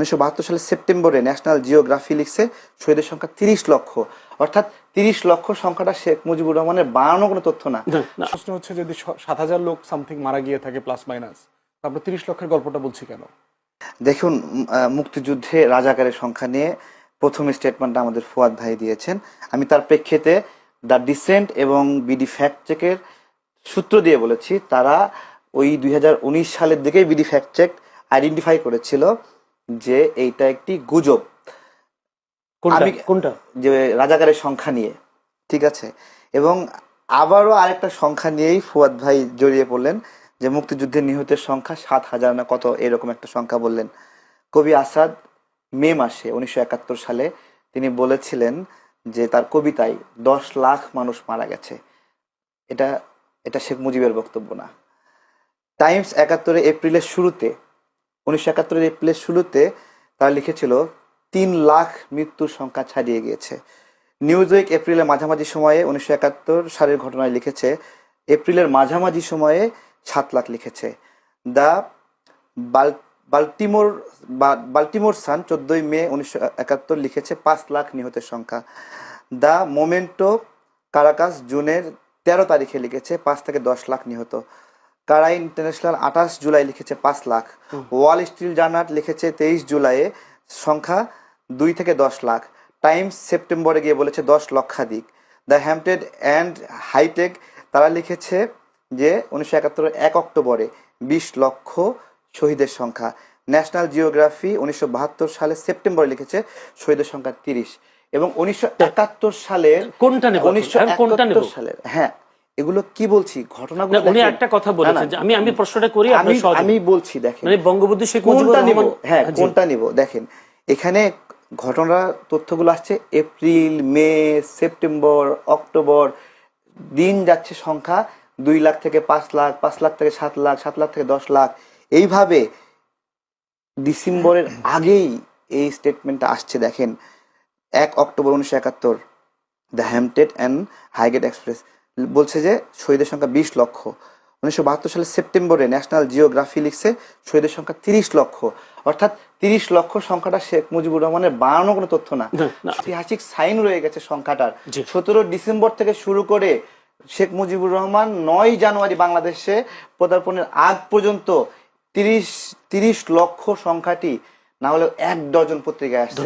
উনিশশো বাহাত্তর সালের সেপ্টেম্বরে ন্যাশনাল জিওগ্রাফি লিখছে শহীদের সংখ্যা তিরিশ লক্ষ। অর্থাৎ তিরিশ লক্ষ সংখ্যাটা শেখ মুজিবুর রহমানের বানানো কোনো তথ্য না। প্রশ্ন হচ্ছে যদি সাত হাজার লোক সামথিং মারা গিয়ে থাকে প্লাস মাইনাস আমরা তিরিশ লক্ষের গল্পটা বলছি কেন? দেখুন মুক্তিযুদ্ধে রাজাকারের সংখ্যা নিয়ে প্রথম স্টেটমেন্টটা আমাদের ফুয়াদ ভাই দিয়েছেন। আমি তার প্রেক্ষিতে দ্য ডিসেন্ট এবং বিডি ফ্যাক্ট চেকের সূত্র দিয়ে বলেছি তারা ওই দুই হাজার উনিশ সালের দিকেই বিডি ফ্যাক্ট চেক আইডেন্টিফাই করেছিল। যে এইটা একটি গুজব। কোনটা? আমি- কোনটা? যে রাজাকারের সংখ্যা নিয়ে ঠিক আছে? এবং আবারও আরেকটা সংখ্যা নিয়েই ফুয়াদ ভাই জড়িয়ে পড়লেন যে মুক্তিযুদ্ধে নিহতের সংখ্যা সাত হাজার না কত এরকম একটা সংখ্যা বললেন। কবি আসাদ মে মাসে উনিশশো একাত্তর সালে তিনি বলেছিলেন যে তার কবিতায় দশ লাখ মানুষ মারা গেছে। এটা এটা শেখ মুজিবের বক্তব্য না। টাইমস একাত্তরে এপ্রিলের শুরুতে উনিশশো একাত্তরের এপ্রিলের শুরুতে তারা লিখেছিল, তিন লাখ মৃত্যুর সংখ্যা ছাড়িয়ে গিয়েছে। নিউজ উইক এপ্রিলের মাঝামাঝি সময়ে উনিশশো একাত্তর সালের ঘটনায় লিখেছে, এপ্রিলের মাঝামাঝি সময়ে সাত লাখ লিখেছে। দ্য বাল- বাল্টিমোর বা- বাল্টিমোর সান চোদ্দই মে উনিশশো একাত্তর লিখেছে, পাঁচ লাখ নিহতের সংখ্যা। দ্য মোমেন্টো কারাকাস জুনের তেরো তারিখে লিখেছে, পাঁচ থেকে দশ লাখ নিহত। কারাই ইন্টারন্যাশনাল আঠাশ জুলাই লিখেছে পাঁচ লাখ। ওয়াল স্ট্রিট জার্নাল লিখেছে তেইশ জুলাইয়ে সংখ্যা দুই থেকে দশ লাখ। টাইমস সেপ্টেম্বরে গিয়ে বলেছে দশ লক্ষাধিক। দ্য হ্যাম্পটেড অ্যান্ড হাইটেক তারা লিখেছে যে উনিশশো একাত্তরের এক অক্টোবরে বিশ লক্ষ শহীদের সংখ্যা। ন্যাশনাল জিওগ্রাফি উনিশশো বাহাত্তর সালে সেপ্টেম্বরে লিখেছে শহীদের সংখ্যা তিরিশ। এবং উনিশশো একাত্তর সালের কোনটা উনিশশো কোনটা সালের হ্যাঁ এগুলো কি বলছি? ঘটনাগুলো উনি একটা কথা বলেছেন যে আমি আমি প্রশ্নটা করি আমি আমি বলছি দেখেন। মানে বঙ্গবন্ধু শেখ মুজিবুর কোনটা নিব? হ্যাঁ কোনটা নিব? দেখেন এখানে ঘটনা তথ্যগুলো আসছে এপ্রিল মে সেপ্টেম্বর অক্টোবর দিন যাচ্ছে সংখ্যা দুই লাখ থেকে পাঁচ লাখ পাঁচ লাখ থেকে সাত লাখ সাত লাখ থেকে দশ লাখ। এইভাবে ডিসেম্বরের আগেই এই স্টেটমেন্টটা আসছে দেখেন। এক অক্টোবর উনিশশো একাত্তর the Hampstead and Highgate Express বলছে যে শহীদের সংখ্যা বিশ লক্ষ। উনিশশো বাহাত্তর সালের সেপ্টেম্বরে ন্যাশনাল জিওগ্রাফি লিখছে শহীদের সংখ্যা তিরিশ লক্ষ। অর্থাৎ তিরিশ লক্ষ সংখ্যাটা শেখ মুজিবুর রহমানের বানানো কোনো তথ্য না। ঐতিহাসিক সাইন রয়ে গেছে সংখ্যাটার। সতেরো ডিসেম্বর থেকে শুরু করে শেখ মুজিবুর রহমান নয় জানুয়ারি বাংলাদেশে পদার্পণের আগ পর্যন্ত তিরিশ তিরিশ লক্ষ সংখ্যাটি না হলেও এক ডজন পত্রিকায় আসছে।